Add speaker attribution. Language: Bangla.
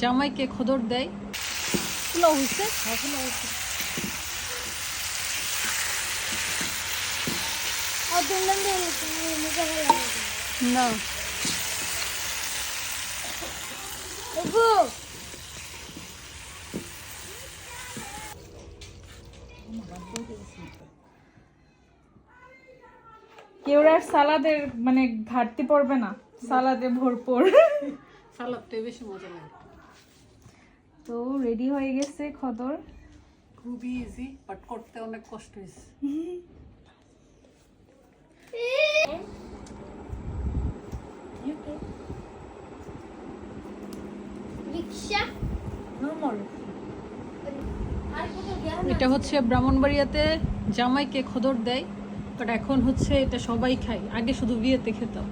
Speaker 1: জামাইকে খদর দেয়। পোলাও হয়েছে না।
Speaker 2: কেউ আর সালাদের মানে ঘাটতি পড়বে না। সালাদে ভরপুর।
Speaker 1: সালাদটাই বেশি মজা লাগে।
Speaker 2: রেডি হয়ে গেছে খদর।
Speaker 1: খুবই ইজি বাট করতে অনেক কষ্ট হয়েছে। এটা হচ্ছে ব্রাহ্মণবাড়িয়াতে জামাইকে খদর দেয় বাট এখন হচ্ছে এটা সবাই খায়। আগে শুধু বিয়েতে খেতাম।